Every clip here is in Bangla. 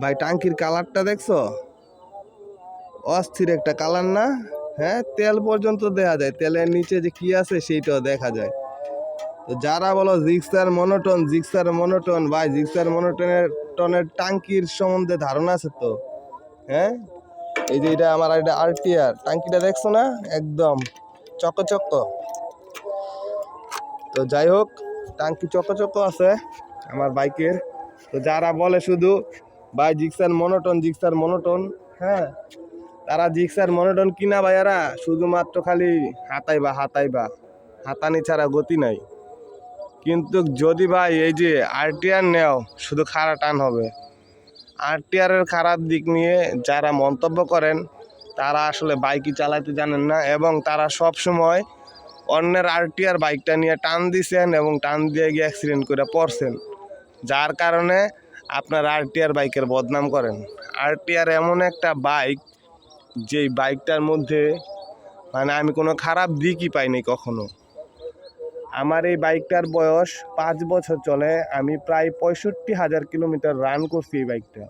ভাই, টাঙ্কির কালারটা দেখছ? অস্থির একটা কালার না? হ্যাঁ তেল পর্যন্ত দেখা যায়। তেলের নিচে যে কি আছে সেইটাও দেখা যায়। তো যারা বলো জিক্সার মনোটন জিক্সার মনোটন, ভাই, জিক্সার মনোটনের টনের টাঙ্কির সম্বন্ধে ধারণা আছে তো? হ্যাঁ? এই যে এটা আমার এটা আরটিআর টাঙ্কিটা দেখছ না? একদম চকচক। তো যাই হোক, টাঙ্কি চকচক আছে আমার বাইকের। তো যারা বলে শুধু, ভাই, জিক্সার মনোটন জিক্সার মনোটন। হ্যাঁ তারা জিক্সার মনোটন কিনা ভাইয়ারা, শুধুমাত্র খালি হাতাইবা হাতাইবা। হাতানি ছাড়া গতি নাই। কিন্তু যদি ভাই, এই যে আরটিআর নেও, শুধু খাড়া টান হবে। আরটিআরের খারাপ দিক নিয়ে যারা মন্তব্য করেন, তারা আসলে বাইকই চালাতে জানেন না এবং তারা সব সময় অন্যের আরটিআর বাইকটা নিয়ে টান দিছেন এবং টান দিয়ে গিয়ে অ্যাক্সিডেন্ট করে পড়ছেন। যার কারণে আপনার আরটিআর বাইকের বদনাম করেন। আরটিআর এমন একটা বাইক, যেই বাইকটার মধ্যে মানে আমি কোনো খারাপ দিকই পাইনি কখনো। আমার এই বাইকটার বয়স পাঁচ বছর চলে, আমি প্রায় পঁয়ষট্টি হাজার কিলোমিটার রান করছি এই বাইকটা।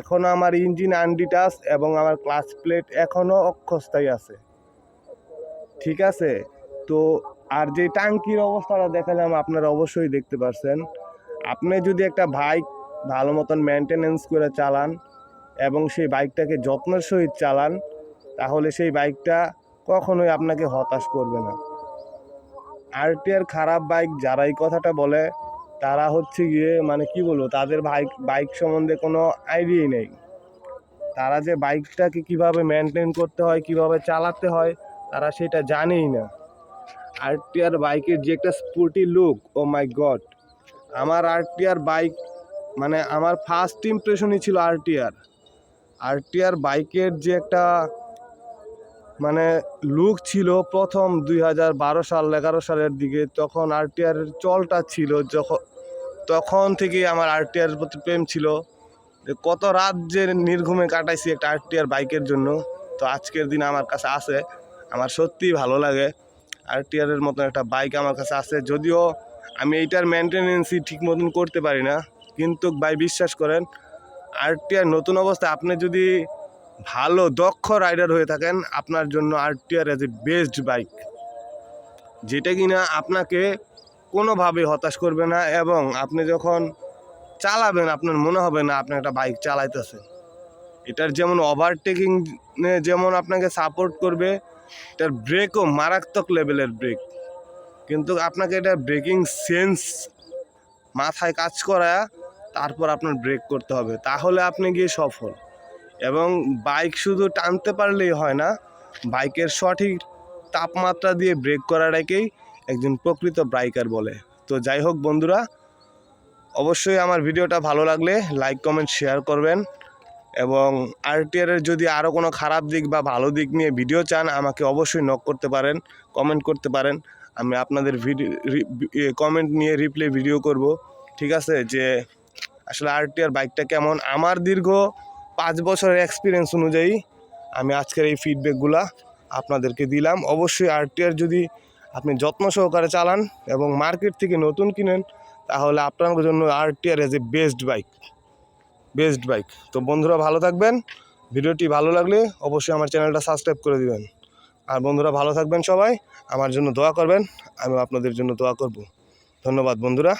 এখনও আমার ইঞ্জিন আনডিটাস এবং আমার ক্লাচ প্লেট এখনও অক্ষস্থায়ী আছে। ঠিক আছে? তো আর যে টাঙ্কির অবস্থাটা দেখালাম, আপনারা অবশ্যই দেখতে পারছেন। আপনি যদি একটা বাইক ভালো মতন মেনটেনেন্স করে চালান এবং সেই বাইকটাকে যত্নের সহিত চালান, তাহলে সেই বাইকটা কখনোই আপনাকে হতাশ করবে না। আরটিআর খারাপ বাইক যারা এই কথাটা বলে, তারা হচ্ছে গিয়ে মানে কি বলব, তাদের বাইক বাইক সম্বন্ধে কোনো আইডিয়াই নেই। তারা যে বাইকটাকে কীভাবে মেনটেন করতে হয়, কীভাবে চালাতে হয়, তারা সেটা জানেই না। আরটিআর বাইকের যে একটা sporty look oh my god আমার আরটিআর বাইক মানে আমার ফার্স্ট ইমপ্রেশনই ছিল আরটিআর আরটিআর বাইকের যে একটা মানে লুক ছিল প্রথম দুই হাজার বারো সাল, এগারো সালের দিকে, তখন আরটিআর চলটা ছিল যখন, তখন থেকেই আমার আরটিআর প্রতি প্রেম ছিল। কত রাত যে নির্ঘুমে কাটাইছি একটা আরটিআর বাইকের জন্য, তো আজকের দিন আমার কাছে আছে। আমার সত্যিই ভালো লাগে। আরটিআরের মতন একটা বাইক আমার কাছে আছে, যদিও আমি এইটার মেনটেনেন্সই ঠিক মতন করতে পারি না। কিন্তু ভাই বিশ্বাস করেন, আরটিআর নতুন অবস্থায় আপনি যদি ভালো, দক্ষ রাইডার হয়ে থাকেন, আপনার জন্য RTR as a best bike যেটা কিনা আপনাকে কোনোভাবে হতাশ করবে না এবং আপনি যখন চালাবেন, আপনার মনে হবে না আপনি একটা বাইক চালাইতেছেন। এটার যেমন ওভারটেকিং যেমন আপনাকে সাপোর্ট করবে, এটার ব্রেকও মারাত্মক লেভেলের ব্রেক কিন্তু আপনাকে এটা ব্রেকিং সেন্স মাথায় কাজ করা তারপর আপনার ব্রেক করতে হবে। তাহলে আপনি গিয়ে সফল। এবং বাইক শুধু টানতে পারলেই হয় না বাইকের সঠিক তাপমাত্রা দিয়ে ব্রেক করাটাকেই একজন প্রকৃত বাইকার বলে। তো যাই হোক বন্ধুরা, অবশ্যই আমার ভিডিওটা ভালো লাগলে লাইক কমেন্ট শেয়ার করবেন। এবং আরটিআর এর যদি আরও কোনো খারাপ দিক বা ভালো দিক নিয়ে ভিডিও চান, আমাকে অবশ্যই নক করতে পারেন কমেন্ট করতে পারেন। আমি আপনাদের ভিডিও কমেন্ট নিয়ে রিপ্লে ভিডিও করব। ঠিক আছে? যে আসলে আরটিআর বাইকটা কেমন? আমার দীর্ঘ পাঁচ বছরের এক্সপিরিয়েন্স অনুযায়ী আমি আজকের এই ফিডব্যাকগুলা আপনাদেরকে দিলাম। অবশ্যই আরটিআর যদি আপনি যত্ন সহকারে চালান এবং মার্কেট থেকে নতুন কিনেন, তাহলে আপনার জন্য RTR as a best bike best bike তো বন্ধুরা, ভালো থাকবেন। ভিডিওটি ভালো লাগলে অবশ্যই আমার চ্যানেলটা সাবস্ক্রাইব করে দিবেন। আর বন্ধুরা ভালো থাকবেন সবাই। আমার জন্য দোয়া করবেন আমি আপনাদের জন্য দোয়া করব। ধন্যবাদ বন্ধুরা।